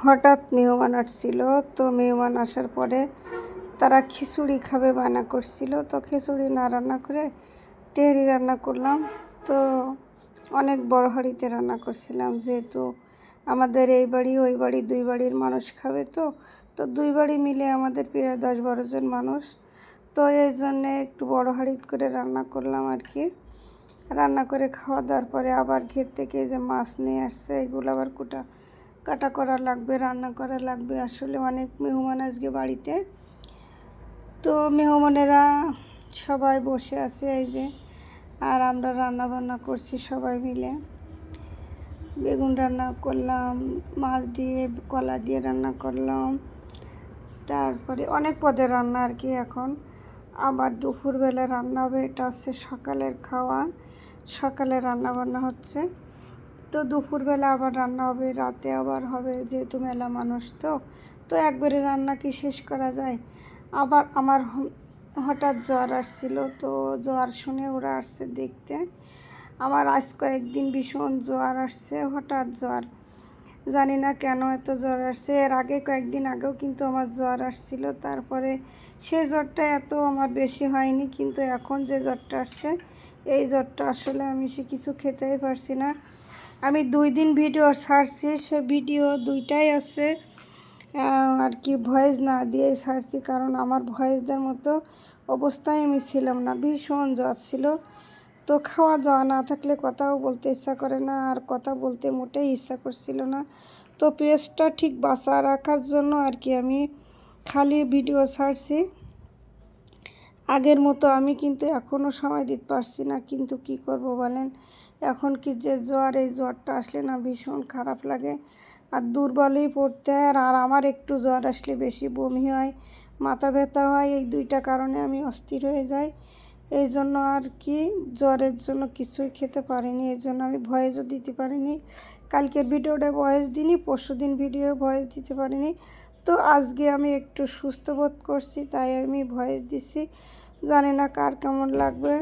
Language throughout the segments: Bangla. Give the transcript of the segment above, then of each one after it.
হঠাৎ মেহমান আসছিল, তো মেহমান আসার পরে তারা খিচুড়ি খাবে বায়না করছিল। তো খিচুড়ি না রান্না করে তেহরি রান্না করলাম। তো অনেক বড় হাঁড়িতে রান্না করছিলাম, যেহেতু আমাদের এই বাড়ি, ওই বাড়ি, দুই বাড়ির মানুষ খাবে তো। তো দুই বাড়ি মিলে আমাদের প্রায় দশ বারো জন মানুষ। তো এই জন্যে একটু বড় হাঁড়ি করে রান্না করলাম আর কি। রান্না করে খাওয়া দাওয়ার পরে আবার ঘের থেকে যে মাছ নিয়ে আসছে, এগুলো আবার কুটা কাটা করা লাগবে, রান্না করা লাগবে। আসলে অনেক মেহমান আজকে বাড়িতে। তো মেহমানেরা সবাই বসে আছে এই যে, আর আমরা রান্না বান্না করছি সবাই মিলে। বেগুন রান্না করলাম, মাছ দিয়ে, কলা দিয়ে রান্না করলাম। তারপরে অনেক পদের রান্না আর কি এখন। আবার দুপুরবেলা রান্না হবে, এটা হচ্ছে সকালের খাওয়া। সকালে রান্না বান্না হচ্ছে। তো দুপুরবেলা আবার রান্না হবে, রাতে আবার হবে, যেহেতু মেলা মানুষ তো। তো একবারে রান্না কি শেষ করা যায়? আবার আমার হঠাৎ জ্বর আসছিল, তো জ্বর শুনে ওরা আসছে দেখতে। আমার আজ কয়েকদিন ভীষণ জ্বর আসছে, হঠাৎ জ্বর। জানি না কেন এত জ্বর আসছে। এর আগে কয়েকদিন আগেও কিন্তু আমার জ্বর আসছিল, তারপরে সেই জ্বরটা এত আমার বেশি হয়নি, কিন্তু এখন যে জ্বরটা আসছে, এই জ্বরটা আসলে আমি সে কিছু খেতেই পারছি না। আমি দুই দিন ভিডিও ছাড়ছি সে ভিডিও দুইটাই আছে। আর কি ভয়েস না দিয়ে ছাড়ছি কারণ আমার ভয়েসদের মতো অবস্থায় আমি ছিলাম না, ভীষণ জ্বর ছিল। তো খাওয়া দাওয়া না থাকলে কথাও বলতে ইচ্ছা করে না, আর কথা বলতে মোটেই ইচ্ছা করছিল না। তো পেজটা ঠিক বাঁচা রাখার জন্য আর কি আমি খালি ভিডিও ছাড়ছি আগের মতো আমি কিন্তু এখনও সময় দিতে পারছি না, কিন্তু কি করব বলেন? এখন কি যে জ্বর, এই জ্বরটা আসলে না ভীষণ খারাপ লাগে। আর দুর্বলই পড়তে হয়, আর আমার একটু জ্বর আসলে বেশি বমি হয়, মাথা ব্যথা হয়, এই দুইটা কারণে আমি অস্থির হয়ে যাই। এই জন্য আর কি জ্বরের জন্য কিছুই খেতে পারিনি, এই জন্য আমি ভয়েসও দিতে পারিনি। কালকের ভিডিওটা ভয়েস দিইনি, পরশু দিন ভিডিও ভয়েস দিতে পারিনি। তো আজকে আমি একটু সুস্থ বোধ করছি, তাই আমি ভয়েস দিছি। জানি না কার কেমন লাগবে।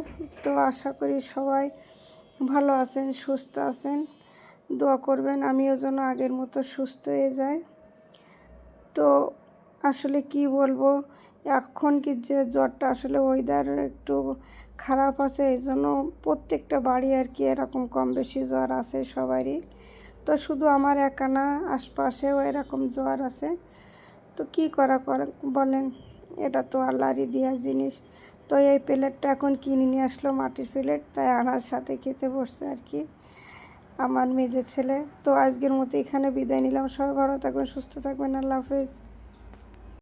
তো আশা করি সবাই ভালো আছেন, সুস্থ আছেন। দোয়া করবেন আমিও যেন আগের মতো সুস্থ হয়ে যাই। তো আসলে কি বলব, এখন কি যে জ্বরটা আসলে ওয়েদার একটু খারাপ আছে, এই জন্য প্রত্যেকটা বাড়ি আর কি এরকম কম বেশি জ্বর আছে সবারই। তো শুধু আমার একা না, আশপাশেও এরকম জ্বর আছে। তো কি করা করে বলেন, এটা তো আল্লাহরই দেওয়া জিনিস। তো এই প্লেটটা এখন কিনে নিয়ে আসলো মাটির প্লেট, তাই আনার সাথে খেতে বসছে আর কি আমার মেজে ছেলে। তো আজকের মতো এখানে বিদায় নিলাম। সবাই ভালো থাকবেন, সুস্থ থাকবেন। আল্লাহ হাফেজ।